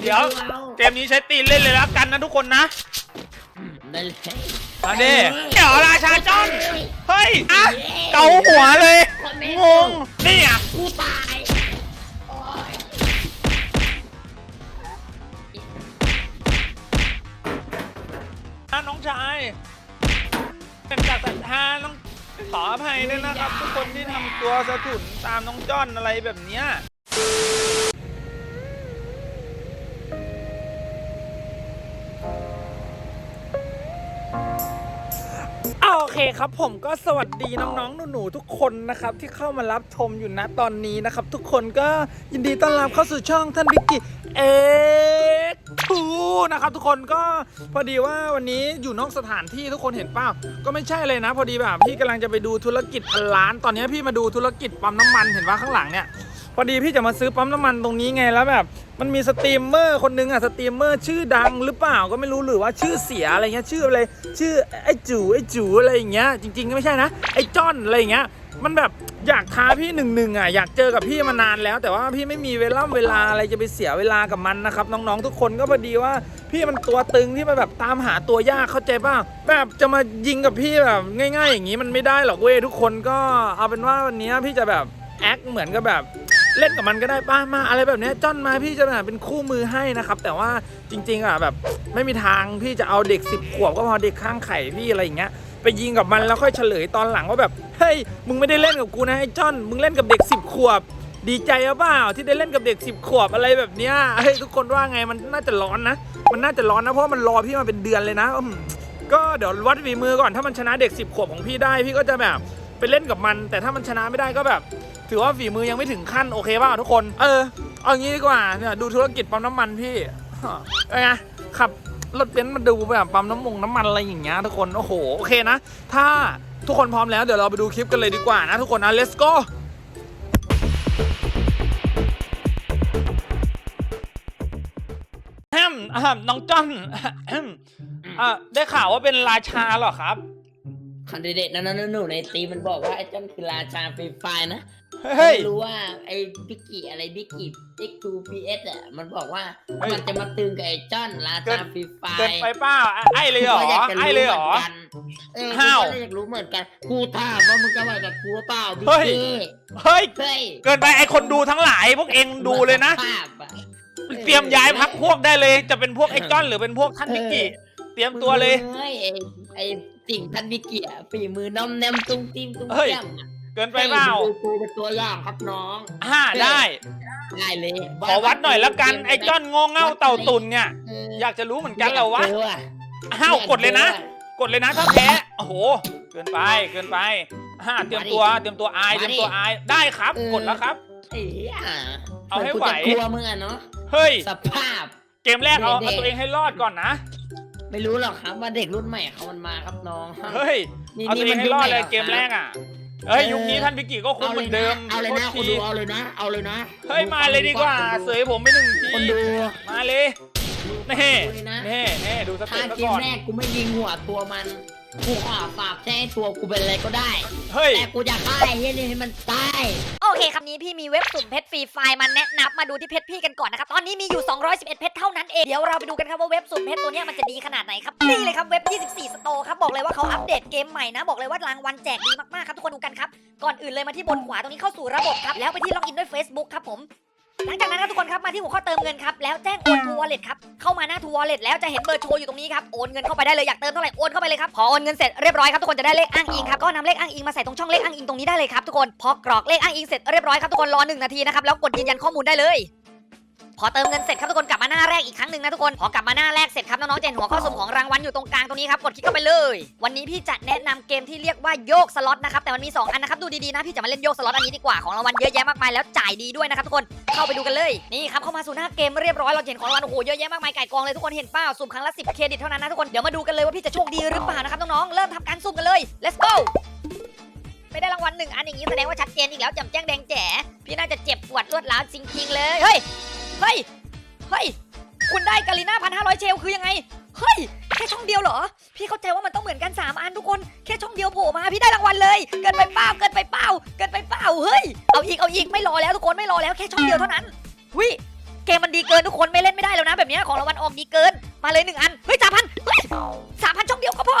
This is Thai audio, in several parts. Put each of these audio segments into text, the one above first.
เดี๋ยวเกมนี้ใช้ตีนเล่นเลยแล้วกันนะทุกคนนะได้เลยมาดิเดี๋ยวราชาจอนเฮ้ยอะเกาหัวเลยงงนี่อะกูตายโอ้ยนะน้องชายเป็นจากศรัทธาน้องขออภัยด้วยนะครับ ทุกคนที่ทำตัวสะทุนตามน้องจ้อนอะไรแบบเนี้ย เคครับผมก็สวัสดีน้องๆหนูๆทุกคนนะครับที่เข้ามารับชมอยู่ณตอนนี้นะครับ ทุกคนก็ยินดีต้อนรับเข้าสู่ช่องท่านบิกกี้เอ็กทูนะครับทุกคนก็พอดีว่าวันนี้อยู่นอกสถานที่ทุกคนเห็นเปล่าก็ไม่ใช่เลยนะ พอดีแบบพี่กำลังจะไปดูธุรกิจพันล้าน ตอนนี้พี่มาดูธุรกิจปั๊มน้ำมันเห็นว่าข้างหลังเนี่ย พอดีพี่จะมาซื้อปั๊มน้ำมันตรงนี้ไงแล้วแบบ มันมีสตรีมเมอร์คนนึงอะสตรีมเมอร์ชื่อดังหรือเปล่าก็ไม่รู้หรือว่าชื่อเสียอะไรเงี้ยชื่ออะไรชื่อไอ้จูไอ้จูอะไรอย่างเงี้ยจริงๆก็ไม่ใช่นะไอ้จ้อนอะไรอย่างเงี้ยมันแบบอยากท้าพี่หนึ่งหนึ่งอะอยากเจอกับพี่มานานแล้ว แต่ว่าพี่ไม่มีเวลาเวลาอะไรจะไปเสียเวลากับมันนะครับ น้องๆ ทุกคนก็พอดีว่า พี่มันตัวตึงที่มันแบบตามหาตัวยากเข้าใจป่ะแบบจะมายิงกับพี่แบบง่าย ๆ อย่างนี้มันไม่ได้หรอกเว้ยทุกคนก็เอาเป็นว่าวันนี้พี่จะแบบแอคเหมือนกับแบบ เล่นกับมันก็ได้ป้ามาอะไรแบบนี้จ้อนมาพี่จะแบบเป็นคู่มือให้นะครับ แต่ว่าจริง ๆอะแบบไม่มีทางพี่จะเอาเด็ก 10 ขวบก็พอเด็กข้างไข่พี่อะไรอย่างเงี้ยไปยิงกับมันแล้วค่อยเฉลยตอนหลังว่าแบบเฮ้ยมึงไม่ได้เล่นกับกูนะไอ้จ้อนมึงเล่นกับเด็ก 10 ขวบ ดีใจหรือเปล่าที่ได้เล่นกับเด็ก 10 ขวบอะไรแบบเนี้ยเฮ้ยทุกคนว่าไงมันน่าจะร้อนนะ มันน่าจะร้อนนะเพราะมันรอพี่มาเป็นเดือนเลยนะก็เดี๋ยววัดฝีมือก่อนถ้ามันชนะเด็ก 10 ขวบของพี่ได้ พี่ก็จะแบบไปเล่นกับมัน แต่ถ้ามันชนะไม่ได้ก็แบบ ถือว่าฝีมือยังไม่ถึงขั้นโอเคป่ะทุกคน เออ เอางี้ดีกว่าเนี่ยดูธุรกิจปั๊มน้ำมันพี่เป็นไงขับรถเบนซ์มาดูแบบปั๊มน้ำมงน้ำมันอะไรอย่างเงี้ยทุกคน โอ้โห โอเคนะ ถ้าทุกคนพร้อมแล้วเดี๋ยวเราไปดูคลิปกันเลยดีกว่านะทุกคนนะ let's go แฮมอะน้องจ้อนแฮมอะได้ข่าวว่าเป็นราชาเหรอครับคันดิเดตนั้นหนูในตีมันบอกว่าไอ้จ้อนคือราชาฟรีไฟร์นะ เฮ้ย ไม่รู้ว่าไอ้บิกกี้อะไรบิกกี้ X2PS อะมันบอกว่าเฮ้ย มันจะมาตึงกับไอ้จ้อนราเกิชานฟรีไฟร์เกินไปเปล่าอะไอ้เลยเหรอกูก็ากจะไอ้เลยเหรอ มืนกันเออห้าวกูก็อยากรู้เหมือนกันกูถามว่ามึงจะไหวกับกูเปล่าบิกเฮ้ย กี้เฮ้ย เฮ้ยเกินไปไอคนดูทั้งหลายพวกเองดูเลยนะ ภาพอะ เตรียมย้ายพักพวกได้เลย จะเป็นพวกไอ้จ้อนหรือเป็นพวกท่านนิกกี้เตรียมตัวเลยเฮ้ยไอ้ไอ้สิ่งท่านบิกกี้อะฝีมือน้อมแนมตุ้งติ้มตุ้งเฮ้ย เตี้ยมอะ เกินไปเปล่าดูกูเป็นตัวอย่างครับน้องอ่าได้ ได้เลยขอวัดหน่อยแล้วกันไอ้จ้อนโง่เง่าเต่าตุนเนี่ยเอออยากจะรู้เหมือนกันเหรอวะเจอว่อ้าวกดเลยนะ กดเลยนะถ้าแพ้โอ้โห เกินไปเกินไปอ่าเตรียมตัวเตรียมตัวอายเตรียมตัวอายได้ครับกดแล้วครับเอ้ยอะเอาให้ไหวกูจะกลัวมึงอะเนาะเฮ้ยสภาพ เกมแรกเอาเด็กๆเอาตัวเองให้รอดก่อนนะไม่รู้หรอกครับว่าเด็กรุ่นใหม่เขามันมาครับน้องเฮ้ยนี่เอาตัวเองให้รอดเลยนี่มันยุคไหนเกมแรกอะ เฮ้ยยุคนี้ท่านพิกิก็คงเอาเหเลมืยอนเดิมเอาเลยนะโทคนษดูทีเอาเลยนะ เอาเลยนะ เฮ้ยมาเลยดีกว่า เสยผมไปหนึ่งทีคนดูมาเลยนี่ดูเลยนะนี่นี่ดูสถ้าเต็ปซะเกมก่อนแรกกูไม่ยิงหัวตัวมัน กูขอฝากแจ้งตัวกูเป็นอะไรก็ได้ เฮ้ย แต่กูจะฆ่าไอ้เฮียนี่ให้มันตาย โอเคครับนี้พี่มีเว็บสุ่มเพชรฟรีไฟล์มาแนะนำมาดูที่เพชรพี่กันก่อนนะครับ ตอนนี้มีอยู่ 211 เพชรเท่านั้นเอง เดี๋ยวเราไปดูกันครับว่าเว็บสุ่มเพชรตัวเนี้ยมันจะดีขนาดไหนครับ นี่เลยครับเว็บ 24 สโตร์ครับ บอกเลยว่าเขาอัปเดตเกมใหม่นะ บอกเลยว่ารางวัลแจกดีมากๆครับทุกคนดูกันครับ ก่อนอื่นเลยมาที่บนขวาตรงนี้เข้าสู่ระบบครับ แล้วไปที่ล็อกอินด้วย Facebook ครับผม หลังจากนั้นครับทุกคนครับมาที่หัวข้อเติมเงินครับแล้วแจ้งโอนทูวอลเล็ตครับเข้ามาหน้าทูวอลเล็ตแล้วจะเห็นเบอร์โชว์อยู่ตรงนี้ครับโอนเงินเข้าไปได้เลยอยากเติมเท่าไหร่โอนเข้าไปเลยครับพอโอนเงินเสร็จเรียบร้อยครับทุกคนจะได้เลขอ้างอิงครับก็นำเลขอ้างอิงมาใส่ตรงช่องเลขอ้างอิงตรงนี้ได้เลยครับทุกคนพอกรอกเลขอ้างอิงเสร็จเรียบร้อยครับทุกคนรอหนึ่งนาทีนะครับแล้วกดยืนยันข้อมูลได้เลย พอเติมเงินเสร็จครับทุกคนกลับมาหน้าแรกอีกครั้งหนึ่งนะทุกคนพอกลับมาหน้าแรกเสร็จครับน้องๆจะเห็นหัวข้อสุ่มของรางวัลอยู่ตรงกลางตรงนี้ครับกดคลิกเข้าไปเลย วันนี้พี่จะแนะนำเกมที่เรียกว่าโยกสล็อตนะครับแต่มันมีสองอันนะครับดูดีๆนะพี่จะมาเล่นโยกสล็อตอันนี้ดีกว่าของรางวัลเยอะแยะมากมายแล้วจ่ายดีด้วยนะครับทุกคนเข้าไปดูกันเลยนี่ครับเข้ามาสู่หน้าเกมเรียบร้อยเราเห็นของรางวัลโอ้โหเยอะแยะมากมายไก่กองเลยทุกคนเห็นเปล่าสุ่มครั้งละ10เครดิตเท่านั้นนะทุกคนเดี๋ยวมาดูกันเลยว่าพี่จะโชคดีหรือเปล่านะครับน้องๆเริ่มทำการสุ่มกันเลย let's go ไม่ได้รางวัลหนึ่งอันอย่างนี้แสดงว่าชัดเจนอีกแล้วจำแจ้งแดงแจ๋พี่น่าจะเจ็บปวดรวดร้าวจริงๆเลยเฮ้ย เฮ้ย เฮ้ย คุณได้กาลิน่าพันห้าร้อยเชลคือยังไง เฮ้ย แค่ช่องเดียวเหรอ พี่เข้าใจว่ามันต้องเหมือนกันสามอันทุกคน แค่ช่องเดียวโผล่มาพี่ได้รางวัลเลย เกินไปเปล่า เกินไปเปล่า เกินไปเปล่า เฮ้ย เอาอีก เอาอีก ไม่รอแล้วทุกคน ไม่รอแล้วแค่ช่องเดียวเท่านั้นหุยเกมมันดีเกินทุกคนไม่เล่นไม่ได้แล้วนะ แบบนี้ของรางวัลออกดีเกิน มาเลยหนึ่งอัน เฮ้ยสามพันเฮ้ยสามพันช่องเดียวก็พอ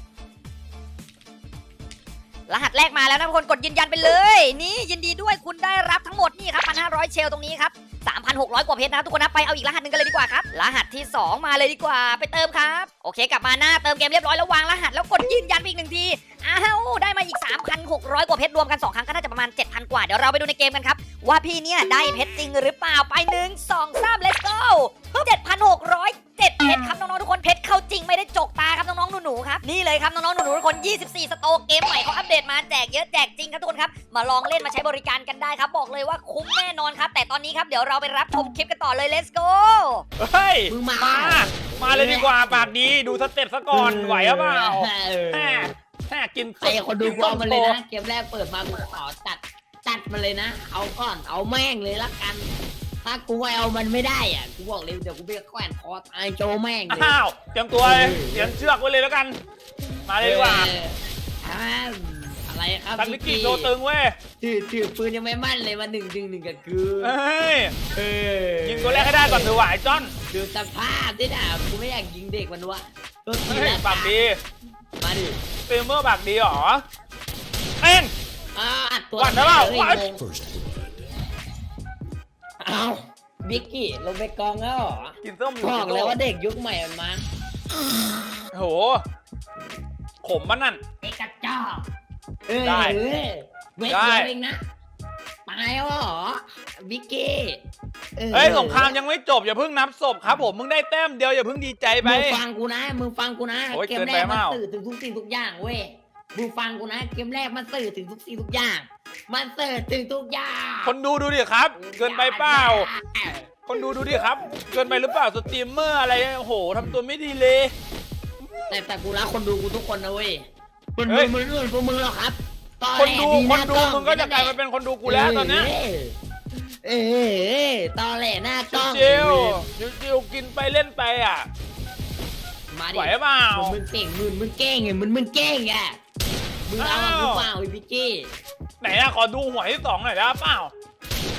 รหัสแรกมาแล้วนะทุกคนกดยืนยันไปเลย นี่ยินดีด้วยคุณได้รับทั้งหมดนี่ครับ1,500เชลตรงนี้ครับ3,600 กว่าเพชรนะทุกคนนะไปเอาอีกรหัสหนึ่งกันเลยดีกว่าครับ รหัสที่ 2 มาเลยดีกว่าไปเติมครับ โอเค กลับมาหน้าเติมเกมเรียบร้อยแล้ววางรหัสแล้วกดยืนยันอีกหนึ่งทีอ้าวได้มาอีก 3,600 กว่าเพชรรวมกัน 2 ครั้งก็น่าจะประมาณ 7,000 กว่าเดี๋ยวเราไปดูในเกมกันครับ ว่าพี่เนี่ยได้เพชรจริงหรือเปล่าไปหนึ่งสองสาม let's go 7,600 7เพชรครับน้องๆทุกคนเพชรเข้าจริงไม่ได้จกตาครับน้องๆหนูๆครับนี่เลยครับน้องๆหนูๆทุกคน 24 สโตร์เกมใหม่เขาอัปเดตมาแจกเยอะแจกจริงครับทุกคนครับมาลองเล่นมาใช้บริการกันได้ครับบอกเลยว่าคุ้มแน่นอนครับ แต่ตอนนี้ครับเดี๋ยวเราไปรับชมคลิปกันต่อเลย let's go เฮ้ยมึงมา มา มาเลยดีกว่าปากดีดูสเต็ปซะก่อนไหวหรือเปล่าเออแม่แม่กินใครคนดูกิกล้องมาเลยโตนะเกมแรกเปิดมากูขอจัดจัดมาเลยนะ เอาก่อนเอาแม่งเลยละกัน ถ้ากูไม่เอามันไม่ได้อะ กูบอกเลยเดี๋ยวกูไปแขวนคอตายโจแม่งเลยอ้าวเตรียมตัวเลยเตรียมเชือกไว้เลยแล้วกัน มาเลยดีกว่าเอออ่าอะไรครับตันวิกกี้โชว์ตึงเว้ยถือถือปืนยังไม่มั่นเลยมาหนึ่งหนึ่งหนึ่งกับกูเฮ้ยเออยิงตัวแรกให้ได้ก่อนเถอะหวายจอนดูสภาพที่น่ะกูไม่อยากยิงเด็กมันวะตัวทีเฮ้ยละปากดีมาดิสตรีมเมอร์ปากดีเหรอเอ็นอ่าอัดตัวหวั่นนะเปล่าฮ้ยหวั่นงงเอาบิกกี้ลงไปกองแล้วเหรอกินส้มอยู่บอกเลยว่าเด็กยุคใหม่มันมาโหขมมันนั่น ไอ้กระจอกเออได้เออเวทได้ เดียวเองนะตายแล้วเหรอบิกกี้ออเฮ้ยสงครามยังไม่จบอย่าเพิ่งนับศพครับผมมึงได้แต้มเดียวอย่าเพิ่งดีใจไป มึงฟังกูนะมึงฟังกูนะโอ้ยเกมเกินแรไปกมันเปล่า สื่อถึงทุกสิ่งทุกอย่างเว้ย มึงฟังกูนะ เกมแรกมันสื่อถึงทุกสิ่งทุกอย่าง มันสื่อถึงทุกอย่างคนดูดูดิครับ เกินไปเปล่า คนดูดูดิครับ เกินไปหรือเปล่าสตรีมเมอร์อะไรโอ้โหทำตัวไม่ดีเลย แต่แต่กูรักคนดูกูทุกคนนะเว้ยมันเฮ้มึย งมันเรื่องพวกมึงหรอกครับตอคนแหลดูหคนน้าดูล้องมึงก็จะกลายมาเป็นคนดูกูแล้วตอนเนี้ยเออเออเออตอแหลหน้ากล้องเจียวเจียวกินไปเล่นไปอะมาดิไหวเปล่ามึงเก่งมึงมึงเก่งไงมึงมึงเก่งไง มึงเอาอ้าวหรือเปล่าไอ้พิกกี้ ไหนอะขอดูหวยที่สองหน่อยได้เปล่า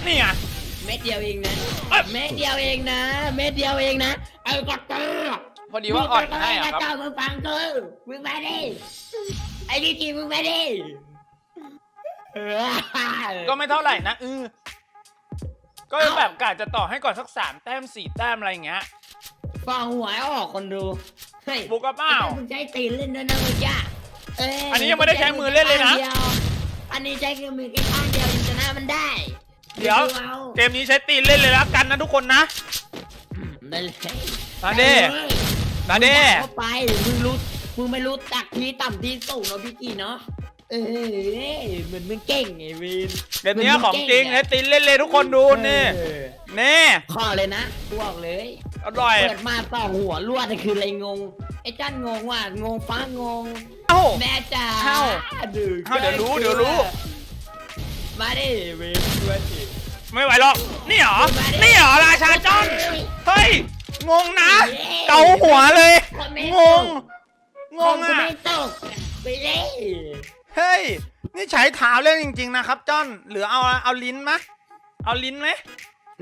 นี่ไง เม็ดเดียวเองนะ เอ้ย เม็ดเดียวเองนะ เม็ดเดียวเองนะไอ้กระเตอร์พอดีว่าอ่อนให้อะครับมึงมึงฟังกูมึงมาดิ ไอ้พิกกี้มึงมาดิเออก็ไม่เท่าไหร่นะเออก็แบบกะจะต่อให้ก่อนสักสามแต้มสี่แต้มอะไรอย่างเงี้ย ฟังหวยออกคนดู เฮ้ยบุกกระเป้ามึงใช้ตีนเล่นด้วยนะเมื่อกี้ เยอันนี้ยังไม่ได้ใช้มือเล่นเลยนะ ดีวอันนี้ใช้มือแค่ข้างเดียวยังชนะมันได้เดี๋ยวอาเกมนี้ใช้ตีนเล่นเลยแล้วกันนะทุกคนนะ อืมได้เลยมาเด้มาเด้มึงเข้าไปมึงรู้มึงไม่รู้ตักที่ต่ำที่สูงเนาะพี่กี่เนาะเออเหมือนมึงเก่งไงวินเกมนี้ของจริงใช้ตีนเล่นเลยทุกคนดูนี่เออนี่ ข้อเลยนะกูบอกเลย อร่อย เปิดมาต่อหัวลวดนี่คืออะไรงง ไอ้จ้านงงว่างงฟ้างง เอ้า แม่จ๋าเอ้าดูเอ้าเดี๋ยวรู้เดี๋ยวรู้ มาดิเวฟด้วยสิไม่ไหวหรอก นี่เหรอ นี่เหรอราชาจอนเฮ้ย งงนะ เกาหัวเลย งง งงงกูอะ ไม่ตกไปเลยเฮ้ย นี่ใช้เท้าเล่นจริง ๆ นะครับจอนหรือเอาเอาลิ้นมะ เอาลิ้นไหม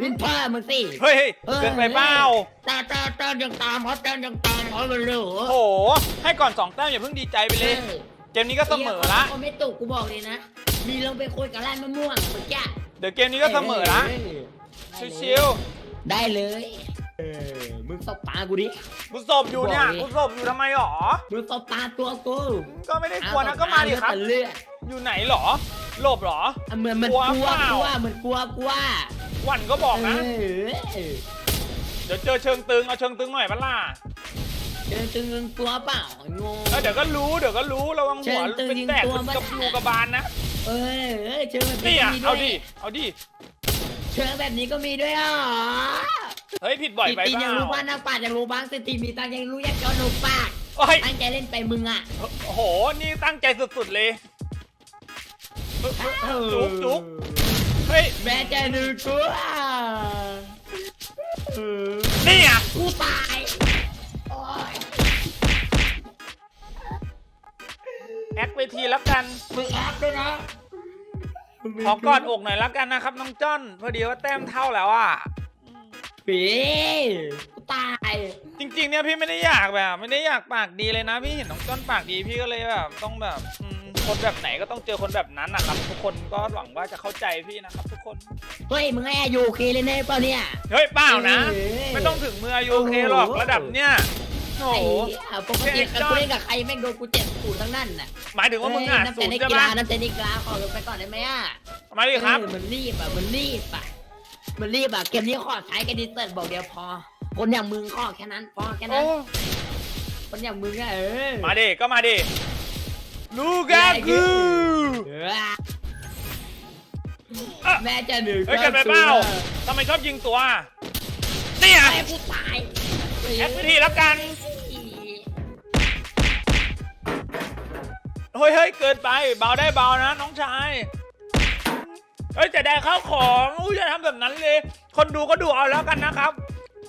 ลิ้นพ่อมึงสิเฮ้ยเกินไปเปล่าตาตาตายังตามเขาตายังตามเขาเลยเหรอโอ้โห ให้ก่อนสองแต้มอย่าเพิ่งดีใจไปเลย เกมนี้ก็เสมอละเขาไม่ตกกูบอกเลยนะ มีลงไปคุยกับร้านมะม่วงเมื่อกี้เดี๋ยวเกมนี้ก็เสมอละชิวได้เลย เออ มึงตบตากูดิๆกูสบอยู่เนี่ยบอกเลยกูสบอยู่ทำไมหรอ มึงตบตาตัวกู ก็ไม่ได้กลัวนะก็มาดิครับเลือดอยู่ไหนหรอ หลบหรออะเหมือนมันกลัวกลัวเปล่ากลัวเหมือนกลัวกลัว หวันก็บอกนะเออเดี๋ยวเจอเชิงตึง เอาเชิงตึงหน่อยปะล่ะเจอตึงตึงตัวเปล่างงเออเดี๋ยวก็รู้เดี๋ยวก็รู้ระวังหัวเชิงตึงเป็นแตกตัวเป็นมันกระปูกระบาลนะ เออเออเจอแบบนี่นี้อะก็มีเอาด้วยดิ เอาดิ เชิงแบบนี้ก็มีด้วยอ๋อเฮ้ยผิดบ่อยไปตีเปยังล่ารู้บ้านหน้าป่ายังรู้บ้างสตีมีตังค์ยังรู้อยากจอหนูปากโโอ้ยตั้งใจเล่นไปมึงอะ โอ้โห นี่ตั้งใจสุดๆเลยจุกจุก เฮ้ยแม่จะดูกูอะนี่อะกูตายโอ้ยแอคเวทีแล้วกันมึงแอคด้วยนะขอกอดอกหน่อยแล้วกันนะครับน้องจ้อนพอดีว่าแต้มเท่าแล้วอะปีกูตาย จริง ๆ เนี่ยพี่ไม่ได้อยากแบบ ไม่ได้อยากปากดีเลยนะ พี่เห็นน้องจ้อนปากดีพี่ก็เลยแบบต้องแบบอืม คนแบบไหนก็ต้องเจอคนแบบนั้นนะครับ ทุกคนก็หวังว่าจะเข้าใจพี่นะครับ ทุกคน เฮ้ย มึงให้อายุโอเคเลยเนี่ยเปล่าเนี่ย เฮ้ยเปล่านะ เอ้ยไม่ต้องถึงมืออายุโอเคหรอกโอ้โหระดับเนี้ยโอ้ไอ้โหเหี้ยปกติกูเล่นกับใครแม่งโดนกูเจ็บกูทั้งนั้นน่ะหมายถึงว่ามึงอะเอ้ยน้ำสูใจงในใช่กีไหมฬาน้ำใจในกีฬาขอลงไปก่อนได้ไหมอะมาดิครับ เออมันรีบอะมันรีบอะมันรีบอะเกมนี้ขอใช้กันดิเติร์ดบอกเดียวพอ คนอย่างมึงขอแค่นั้นพอแค่นั้โอ้นคนอย่างมึงอะเออมาดิก็มาดิ ลูกากูเออแม่จะหนึ่งเฮ้ยเกันไปเปล่าทำไมชอบยิงตัวนี่อะไอ้กูตายแอคทีแล้วกันเฮ้ยเฮ้ยเกินไปเบาได้เบานะน้องชายเฮ้ยจะได้เข้าของอู้จะทำแบบนั้นเลย คนดูก็ดูเอาแล้วกันนะครับ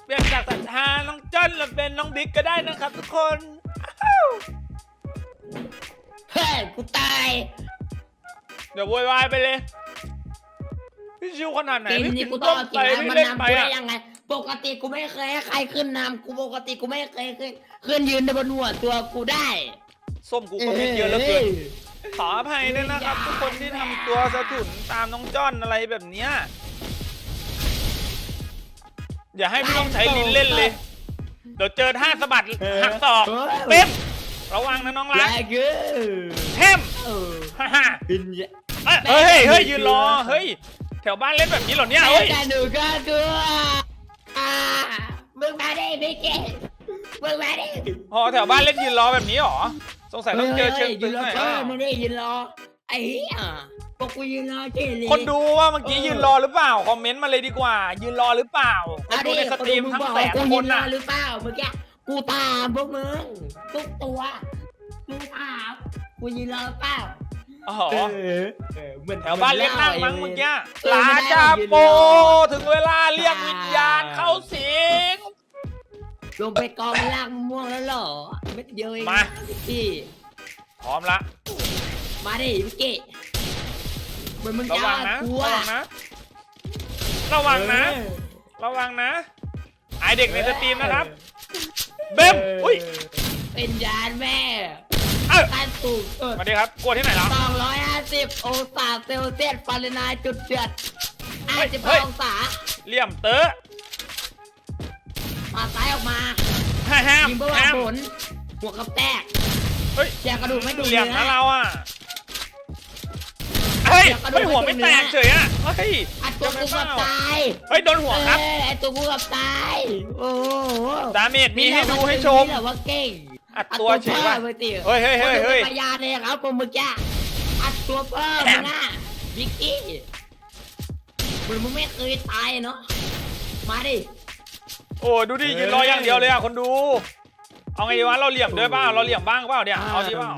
เปลี่ยนจากศรัทธาน้องเจิ้นมาเป็นน้องบิ๊กก็ได้นะครับทุกคนอ้าว เฮ้ยกูตาย เดี๋ยวโวยวายไปเลย พี่ชิวขนาดไหนเกมพี่นี้กินกูต้อต้งมเอาไปกิ่งไม้พี่มาเล่นนำไปกูได้อะยังไง ปกติกูไม่เคยให้ใครขึ้นนำกูปกติกูไม่เคยขึ้นขึ้นยืนในบนหัวตัวกูได้ส้มกูก็ไม่เยอะเหลือเกินขออภัยด้วยนะครับ ทุกคนที่ทำตัวสะถุนตามน้องจ้อนอะไรแบบเนี้ยอย่าให้พี่ต้องใช้ลิ้นเล่นเลย เดี๋ยวเจอท่าสะบัดหักศอกเป๊ม ระวังนะน้องรัแย่กเกินเทมเออฮ่าฮ่าขึ้นเยอะเอ้ยเฮ้ยเฮ้ยยืนรอเฮ้ยแถวบ้านเล่นแบบนี้เหรอเนี่ยเฮ้ยแต่หนูก็ตัวอ่ามึงมาดิพี่เกดมึงมาดิอ๋อแถวบ้านเล่นยืนรอแบบนี้เหรอสงสัยต้องเจอเชิงตึงหน่อยเอนะอไม่ได้ยืนรอไอ้เหี้ยพวกกูยืนรอเฉยเลยคนดูว่าเมื่อกี้ยืนรอหรือเปล่าคอมเมนต์มาเลยดีกว่า ยืนรอหรือเปล่าคนดูในสตรีมทั้งแสนกูคยืนนรอน่ะหรือเปล่าเมื่อกี้ กูตามพวกมึงทุกตัวมึงถามกูยืนรอหรือเปล่าอ๋อเออเออเหมือนแถวบ้านเล่นนั่งมั้งเมื่อกี้เออลาไม่ได้จายืนโปรอถึงเวลาเรียกวิญญาณเข้าสิงลงไปกองล่างม่วงแล้วเหรอเม็ดเดียวเองมาพี่พร้อมละ มาดิพี่เกะเหมือนมึงระจะวังนะกูระอะวังนะ ระวังนะ ระวังนะไอเด็กในสตรีมนะครับ เบมอุ้ยเป็นยานแม่เอ้าการสูงสุดมาดิครับกลัวที่ไหนแล้ว250 องศาเซลเซียสฟาเรนไฮต์จุดเดือดเฮ้ยเฮ้ย55องศาเหลี่ยมเตอะมาซ้ายออกมาห้าห้ามยิงเพื่อห้าม ผลหัวกับแตกเฮ้ยแยกกระดูกไม่ดูเหลี่ยมเนื้นะอเราอะเฮ้ยเดี๋ยวกระดูกเฮ้ยหัวไม่แตกเฉยอะเฮ้ยอัด ตัวกูกับตายเฮ้ยโดนหัวครับเออไอตัวกูกับตาย โอ้โหดาเมจมีให้ดูให้ชมนี่แหละว่าเก่งอัดตัวเฉยอัว่ะดตัวเพิ่มไปติเฮ้ยเฮ้ยเฮ้ยเฮ้ยคนดูเป็นพยานเลยครับผมเมื่อกี้อัดตัวเพิ่มแถมนะวิกกี้มึงมึงไม่เคยตายเนาะมาดิโอ้ดูดิยืนรออย่างเดียวเลยอะคนดู เอาไงดีวะเราเหลี่ยมด้วยเปล่าเราเหลี่ยมบ้างเปล่าเนี่ยเอาดีเปล่า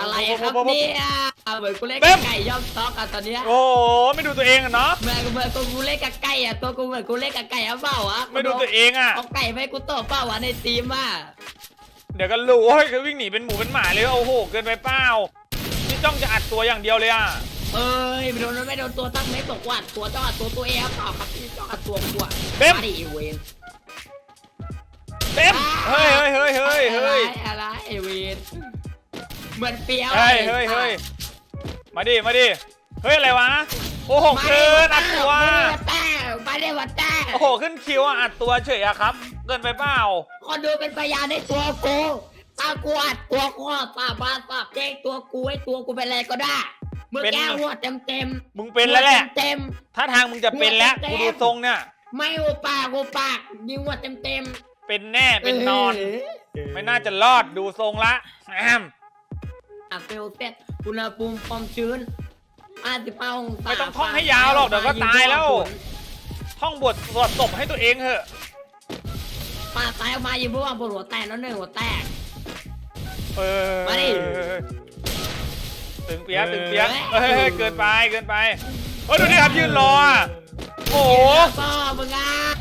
อะไรครับเนี่ย เหมือนกูเล่นเต็กับมไก่ย่อมซอกอะตอนเนี้ยโอ้โหไม่ดูตัวเองอะเนาะเหมือนเหมือนกูเล่นกับไก่อะตัวกูเหมือนกูเล่นกับไก่อะเปล่าอะไม่ดูตัวเองอะเอาไก่ไปกูตบเปล่าวะในทีมอะเดี๋ยวก็รู้เฮ้ยคือวิ่งหนีเป็นหมูเป็นหมาเลยโอ้โหเกินไปเปล่านี่จ้องจะอัดตัวอย่างเดียวเลยอะเอ้ยไม่โดนไม่โดนตัวตั้งไม่ตกว่าตัวเจ้าอัดตัวตัวเองเปล่าครับพี่เจ้าอัดตัวกูอะเบ้มมาดิเวนเต็มเฮ้ยเฮ้ยเฮ้ยเฮ้ยเฮ้ยอะไรอะไรไอเวนเหมือนเปียวเฮ้ยเฮ้ยเฮ้ย มาดิ มาดิ เฮ้ย อะไรวะ โอ้โหเกินอัดตัว มาได้วัดแต่โอ้โห ขึ้นคิวอะอัดตัวเฉยอะครับ เกินไปเปล่า คนดูเป็นพยานในตัวกูถ้ากูอัดตัวกูสาบานสาบแจ้งตัวกูให้ตัวกูเป็นอะไรก็ได้เมื่อแก้หัวเต็มเต็มมึงเป็นแล้วแหละ เต็มถ้าทางมึงจะเป็นแล้ว กูดูทรงเนี่ยไม่หัวปากหัวปากยิงหัวเต็มเต็มเป็นแน่เป็นนอน ไม่น่าจะรอด ดูทรงละแอมอะ เฟลเซ็ตอุณหภูมิความชื้น55องศาไม่ต้องท่องให้ยาวหรอกเดี๋ยวก็ตายแล้ว ท่องบทสวดศพให้ตัวเองเถอะปาดซ้ายออกมายิงพวกบนหัวแตกแล้วหนึ่งหัวแตก เออมาดิตึงเปียกตึงเปียกเออเฮ้ยเกินไปเกินไปเฮ้ยดูดิครับยืนรออะโอ้โหพ่อมึงอะเฮ้ย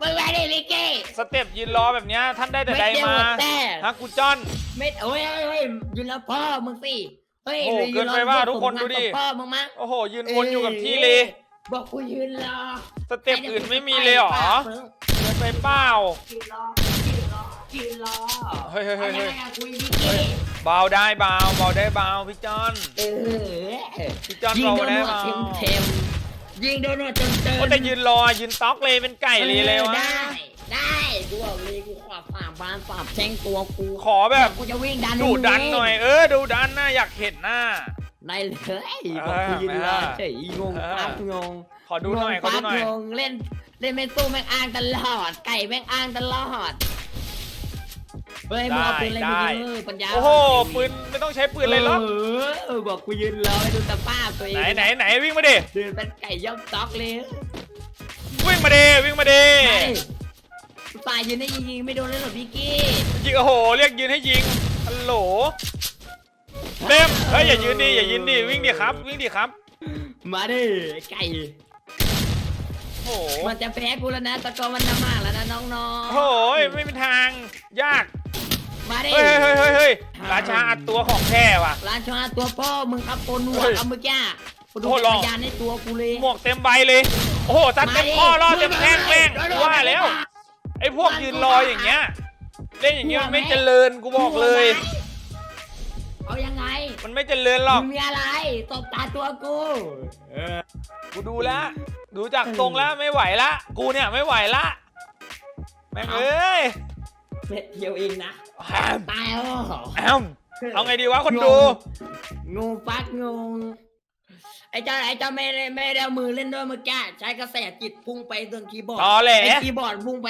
มึงไม่ได้ลิกกี้สเต็ปยืนรอแบบเนี้ยท่านได้แต่ไม่ใดได้มาหัวแตกฮะกูจ้อนไม่โอ้ยเฮ้ยเฮ้ยยืนแล้วพ่อมึงสิเฮ้ยโอ้โหยืรอเกินไปว่าทุกคนดูดิ พ่อมึงมั้งโอ้โห ยืนวนอยู่กับที่เลยบอกกูยืนรอสเต็ปอื่นไม่มีเลยเหรอเกินไปเปล่า ยืนรอยืนรอยืนรอเฮ้ยเฮ้ยเฮ้ย อายังไงอะคุยลิกกี้เบาได้เบาเบาได้เบาพี่จอน เออพี่จอนยิงเบาโดนได้หัวเบาเต็มเต็มๆ ยิงโดนหัวเต็มเต็มโอ้แต่ยืนรอยืนต๊อกเลยเป็นไก่เลยเลยวะได้ได้กูบอกเลยกูขอฝากบ้านฝากแช่งตัวกูขอแบบกูจะวิ่งดันดูดันให้มึงหน่อยเออดูดันนะอยากเห็นหน้าได้เลยเออบอกกูยืนรอไม่ได้เฉยงงเออปั๊บงงขอดูหน่อยขอดูหน่อยงงปั๊บงงเล่นเล่นไม่สู้แม่งอ้างตลอด ไก่แม่งอ้างตลอด เฮ้ยมึงเอาปืนอะไรได้มายิงเออปัญญาโอ้โหปืนไม่ต้องใช้ปืนเลยหรอกเออบอกกูยืนรอให้ดูสภาพตัวเองไหนไหนไหนวิ่งมาดิเดินเป็นไก่ย่อมต๊อกเลยวิ่งมาดิวิ่งมาดิฝ่ายยืนได้ยิงๆไม่โดนเลยเหรอพี่กี้ยิงโอ้โหเรียกยืนให้ยิงฮัลโหลเต็มเฮ้ยอย่ายืนดิอย่ายืนดิวิ่งดิครับ วิ่งดิครับ มาดิไก่โอ้โหมันจะแพ้กูแล้วนะตะกอนมันน้ำมากแล้วนะน้องโอ้โหไม่มีทางยากๆ มาดิเฮ้ยเฮ้ยเฮ้ยเฮ้ยราชาอัดตัวของแท้ว่ะ ร้านชาตัวพ่อมึงครับโกนหนวเฮ้ดยเอามือแก้กูดูโอ้โหหล่อพยานในตัวกูเลย หมวกเต็มใบเลย โอ้โหซัดเต็มข้อรอดเต็มแข้งแม่งโดนว่าแล้ว ไอ้พวกยืนรออย่างเงี้ย เล่นอย่างเงี้ยมันไม่เจริญกูบอกเลย เอายังไงมันไม่เจริญหรอกมึงมีอะไรตบตาตัวกู กูดูแล้ว ดูจากทรงแล้วไม่ไหวละ กูเนี่ยไม่ไหวละ แม่งเอ้ย เม็ดเดียวเองนะแอมตายแล้วแอมเอาไงดีวะคนดูงงฟักงงไอ้เจ้าไอ้เจ้าไม่ได้ไม่ได้เอามือเล่นด้วยเมื่อกี้ใช้กระแสจิตพุ่งไปตรงคีย์บอร์ดตอแหลไอ้คีย์บอร์ดพุ่งไป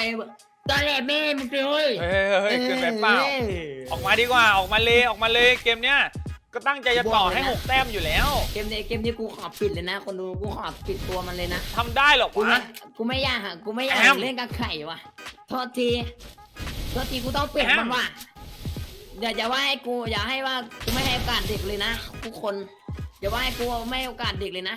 ตอนแรกแม่มึงเลยเฮ้ยเฮ้ยเฮ้ยเกินไปเปล่าออกมาดีกว่าออกมาเลยออกมาเลยเกมเนี้ยก็ตั้งใจจะต่อให้หกแต้มอยู่แล้ว เกมนี้เกมนี้กูขอปิดเลยนะ คนดูกูขอปิดตัวมันเลยนะทำได้หรอกกูวะไม่กูไม่อยากหากูไม่อยากแอมเล่นกับไข่ว่ะโทษที โทษทีกูต้องปิดแอมมันว่ะอย่าอย่าว่าให้กูอย่าให้ว่ากูไม่ให้โอกาสเด็กเลยนะทุกคนอย่าว่าให้กูไม่ให้โอกาสเด็กเลยนะ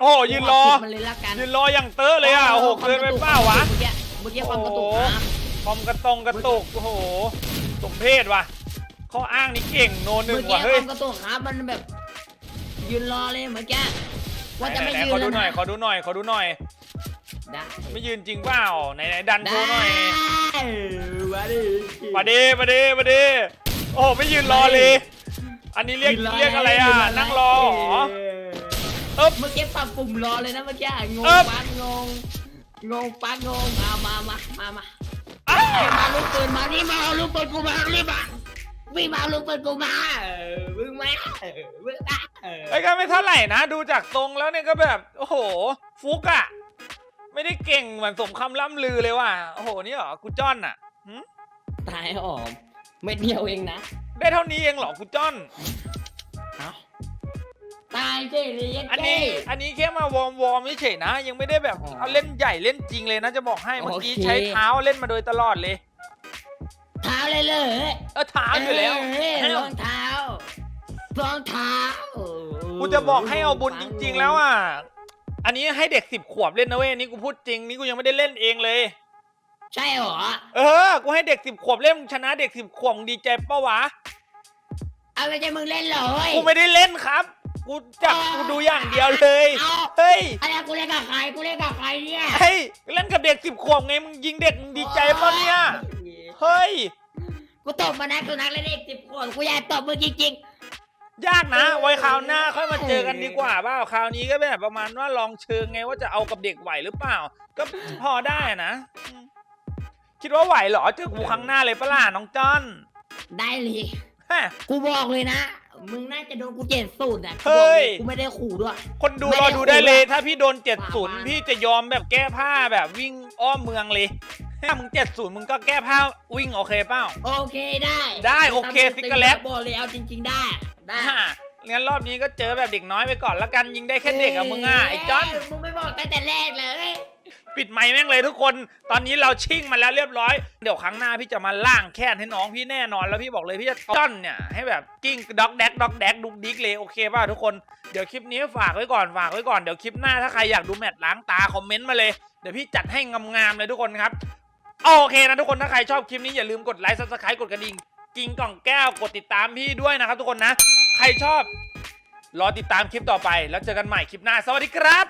โอ้โหยืนรอกูขปิดมันเลยละกันยืนรออย่างเตอเลยอะโอ้โหเกินไปเปล่าวะเมื่อกี้เมื่อกี้ความกระตุกโอ้โหครับคอมกระตรงกระตุกโอ้โหสมเพศว่ะข้ออ้างนี่เก่งโนหนึ่เมื่งอกี้ว่ะคเฮ้ยวามกระตุกครับมันแบบ ยืนรอเลยเมื่อกี้ว่าจะไม่ไหนยืๆขอนแล้ดูวหน่อยนะขอดูหน่อยขอดูหน่อยได้ไม่ยืนจริงเปล่าไหนไหนๆดันโชได้ว์หน่อย มาดิมาดีมาดีมาดีโอ้โหไม่ยืนรอเลย อันนี้เรียกยืนรอเรียกอะไรอะยืนรอนั่งรอเหรอ เอบเมื่อกี้ปรับปุ่มรอเลยนะเมื่อกี้งงเอิบปังงงงงปังงงมามามามามาอ้ามาลูกปืนมานี่มาเอาลูกปืนกูมารีบมาวิ่งมาเอาลูกปืนกูมาเออวิ่งมาเออวิ่งมาเออไอ้ก็ไม่เท่าไหร่นะ ดูจากทรงแล้วเนี่ยก็แบบ โอ้โห ฟุกอะไม่ได้เก่งเหมือนสมคำล่ำลือเลยว่ะโอ้โห นี่เหรอกูจ้อนอะหึ ตายหอมเม็ดเดียวเองนะ ได้เท่านี้เองเหรอกูจ้อน ตายเจ๊เลยยันอันเจ๊นี้อันนี้แค่มาวอร์มวอร์มเฉยๆนะ ยังไม่ได้แบบอ๋อเอาเล่นใหญ่เล่นจริงเลยนะจะบอกให้เมื่อกี้โอเค ใช้เท้าเล่นมาโดยตลอดเลย เท้าเลยเลย เออเท้าอยู่แล้วเอ้ยรองเท้ารองเท้ากูจะบอกให้เอาบุญจริง ๆ แล้วอะ อันนี้ให้เด็กสิบขวบเล่นนะเว้ยอันนี่กูพูดจริงนี่กูยังไม่ได้เล่นเองเลย ใช่เหรอ เออ กูให้เด็กสิบขวบเล่นมึงชนะเด็กสิบขวบมึงดีใจปะวะ เอาไม่ใช่มึงเล่นเหรอเฮ้ย กูไม่ได้เล่นครับ กูจับอ่ากูดูอย่างเดียวเลย เอา เฮ้ย อะไรกูเล่นกับใครกูเล่นกับใครเนี่ยเฮ้ย เล่นกับเด็กสิบขวบไง มึงยิงเด็กมึงดีใจปะเนี่ย เฮ้ย กูตบมานะกูนักเล่นเอกสิบคนกูอยากตบมึงจริง ยากนะ ไว้คราวหน้าค่อยมาเจอกันดีกว่าเปล่าคราวนี้ก็แบบประมาณว่าลองเชิงไงว่าจะเอากับเด็กไหวหรือเปล่า ก็พอได้นะอืม คิดว่าไหวเหรอเจอกูครั้งหน้าเลยปะล่ะน้องจ้อนๆได้เลย ฮะ กูบอกเลยนะ มึงน่าจะโดนกูเจ็ดสูตรอะเฮ้ยกูบอกลกูไม่ได้ขู่ด้วย คนดูไม่รได้อดูได้เลยขู่อะถ้าพี่โดนเจ็ดศูนย์ว่าพี่จะยอมแบบแก้ผ้าแบบวิ่งอ้อมเมืองเลยถ้ามึงเจ็ดศูนย์มึงก็แก้ผ้าวิ่งโอเคเปล่า โอเคได้ได้โอเคตามซิกเกอร์เล็ตบอกเลยเอาจริง ๆได้ ได้อ่างั้นรอบนี้ก็เจอแบบเด็กน้อยไปก่อนละกันยิงได้แค่เด็กอะมึงอะไอ้จ้อนเมึงไม่บอกตั้งแต่แรกเลย ปิดไมค์แม่งเลยทุกคน ตอนนี้เราชิ่งมาแล้วเรียบร้อย เดี๋ยวครั้งหน้าพี่จะมาล่างแค้นให้น้องพี่แน่นอนแล้วพี่บอกเลยพี่จะต้อนเนี่ยให้แบบกิ้งด็อกแดกด็อกแดกดุกดิกเลยโอเคป่ะทุกคน เดี๋ยวคลิปนี้ฝากไว้ก่อนฝากไว้ก่อนเดี๋ยวคลิปหน้าถ้าใครอยากดูแมตช์ล้างตาคอมเมนต์มาเลย เดี๋ยวพี่จัดให้งามๆเลยทุกคนครับ โอเคนะทุกคนถ้าใครชอบคลิปนี้อย่าลืมกดไลค์ซับสไครต์กดกระดิ่งกิงกล่องแก้วกดติดตามพี่ด้วยนะครับ ทุกคนนะ ใครชอบ รอติดตามคลิปต่อไป แล้วเจอกันใหม่คลิปหน้า สวัสดีครับ